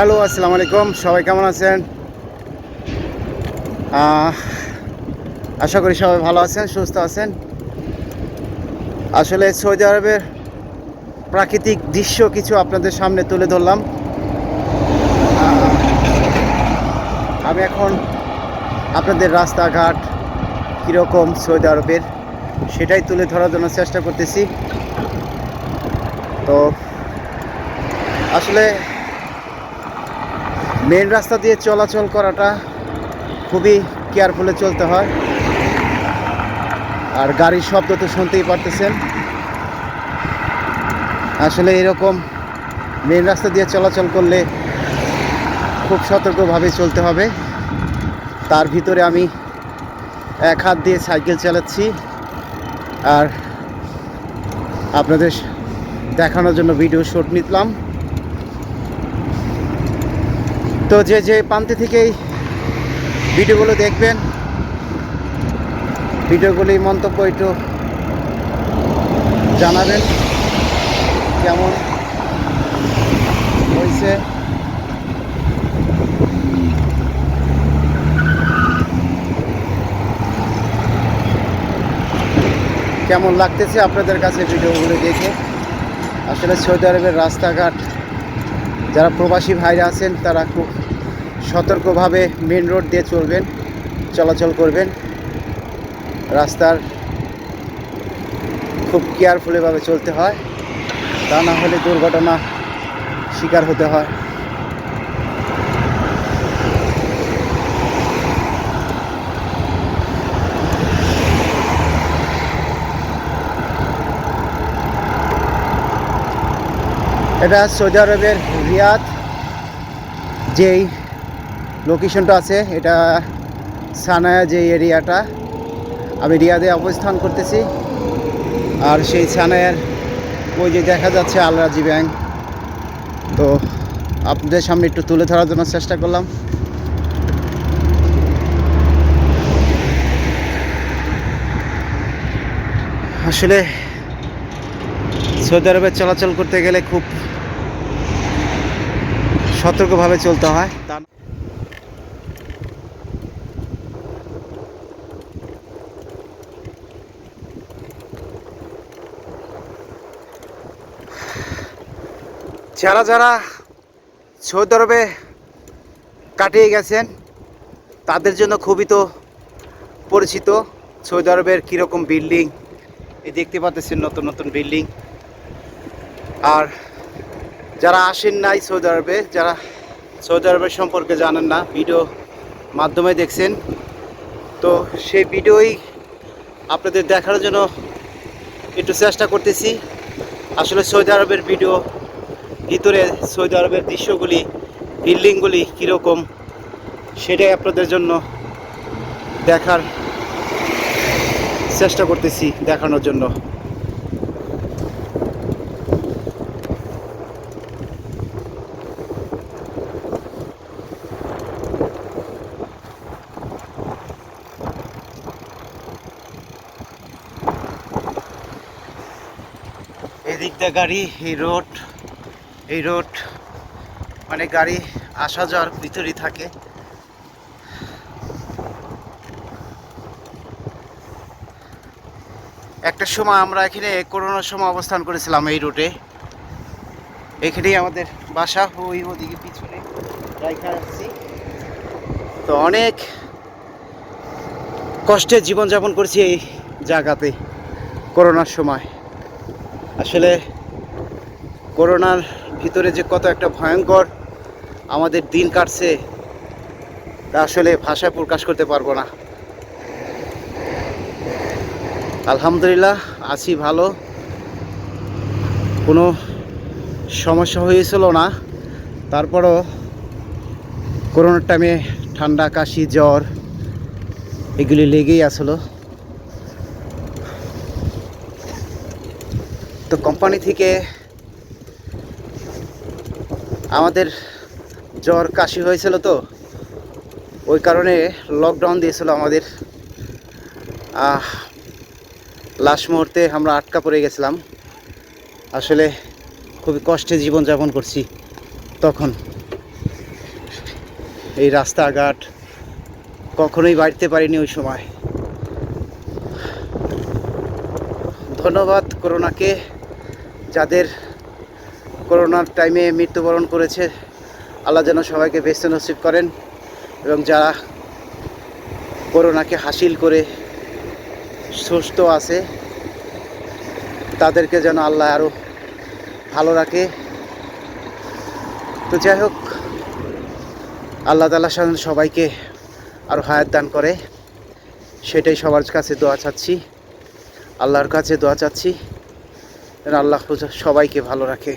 Hello, আসসালামু আলাইকুম। সবাই কেমন আছেন? আশা করি সবাই ভালো আছেন, সুস্থ আছেন। আসলে সৌদি আরবের প্রাকৃতিক দৃশ্য কিছু আপনাদের সামনে তুলে ধরলাম। আমি এখন আপনাদের রাস্তাঘাট কীরকম সৌদি আরবের সেটাই তুলে ধরার জন্য চেষ্টা করতেছি। তো, আসলে মেন রাস্তা দিয়ে চলাচল করাটা খুবই কেয়ারফুলে চলতে হয়। আর গাড়ির শব্দ তো শুনতেই পারতেছেন। আসলে এরকম মেন রাস্তা দিয়ে চলাচল করলে খুব সতর্কভাবে চলতে হবে। তার ভিতরে আমি এক হাত দিয়ে সাইকেল চালাচ্ছি। আর আপনাদের দেখানোর জন্য ভিডিও শুট নিলাম তো যে যে প্রান্তে থেকেই ভিডিওগুলো দেখবেন, ভিডিওগুলি মন্তব্য একটু জানাবেন, কেমন হয়েছে। কেমন লাগতেছে আপনাদের কাছে ভিডিওগুলো দেখে? আসলে সৌদি আরবের রাস্তাঘাট যারা প্রবাসী ভাইরা আছেন, তারা খুব সতর্কভাবে মেন রোড দিয়ে চলবেন, চলাচল করবেন। রাস্তার খুব কেয়ারফুলিভাবে চলতে হয়। তা না হলে দুর্ঘটনা শিকার হতে হয়। এটা সৌদি আরবের রিয়াদ, যেই লোকেশনটা আছে, এটা সানায়া যে এরিয়াটা। আমি রিয়াদে অবস্থান করতেছি। আর সেই সানায়ার, ওই যে দেখা যাচ্ছে আলরাজি ব্যাংক। তো আপনাদের সামনে একটু তুলে ধরার জন্য চেষ্টা করলাম। আসলে সৌদি আরবে চলাচল করতে গেলে খুব সতর্কভাবে চলতে হয়। যারা যারা সৌদি আরবে কাটিয়ে গেছেন, তাদের জন্য খুবই তো পরিচিত সৌদি আরবের কীরকম বিল্ডিং। এই দেখতে পাচ্ছেন নতুন নতুন বিল্ডিং। আর যারা আসেন নাই সৌদি আরবে, যারা সৌদি আরবের সম্পর্কে জানেন না, ভিডিও মাধ্যমে দেখছেন। তো সেই ভিডিওই আপনাদের দেখার জন্য একটু চেষ্টা করতেছি। আসলে সৌদি আরবের ভিডিও ভিতরে সৌদি আরবের দৃশ্যগুলি, বিল্ডিংগুলি কীরকম, সেটাই আপনাদের জন্য দেখার চেষ্টা করতেছি, দেখানোর জন্য। এদিক গাড়ি, এই রোড এই রোড মানে গাড়ি আসা যাওয়ার ভিতরেই থাকে। একটা সময় আমরা এখানে করোনার সময় অবস্থান করেছিলাম এই রুটে এখানেই আমাদের বাসা, ওই ওদিকে পিছনে আসছি তো অনেক কষ্টে জীবনযাপন করছি এই জায়গাতে করোনার সময়। আসলে করোনার ভিতরে যে কত একটা ভয়ঙ্কর আমাদের দিন কাটছে, তা আসলে ভাষায় প্রকাশ করতে পারব না। আলহামদুলিল্লাহ, আছি ভালো। কোনো সমস্যা হয়েছিল না। তারপরও করোনার টাইমে ঠান্ডা, কাশি, জ্বর, এগুলি লেগেই আসলো তো কোম্পানি থেকে আমাদের জ্বর কাশি হয়েছিল তো, ওই কারণে লকডাউন দিয়েছিল আমাদের। লাস্ট মুহূর্তে আমরা আটকা পড়ে গেছিলাম। আসলে খুবই কষ্টে জীবনযাপন করছি তখন। এই রাস্তাঘাট কখনোই বাড়তে পারিনি ওই সময়। ধন্যবাদ করোনাকে। যাদের করোনার টাইমে মৃত্যুবরণ করেছে, আল্লাহ যেন সবাইকে বেস্ত নসিব করেন এবং যারা করোনাকে হাসিল করে সুস্থ আছে, তাদেরকে যেন আল্লাহ আরও ভালো রাখে। তো যাই হোক, আল্লাহ তালা সবাইকে আরও হায়াত দান করে, সেটাই সবার কাছে দোয়া চাচ্ছি। আল্লাহর কাছে দোয়া চাচ্ছি। আল্লাহ সবাইকে ভালো রাখে।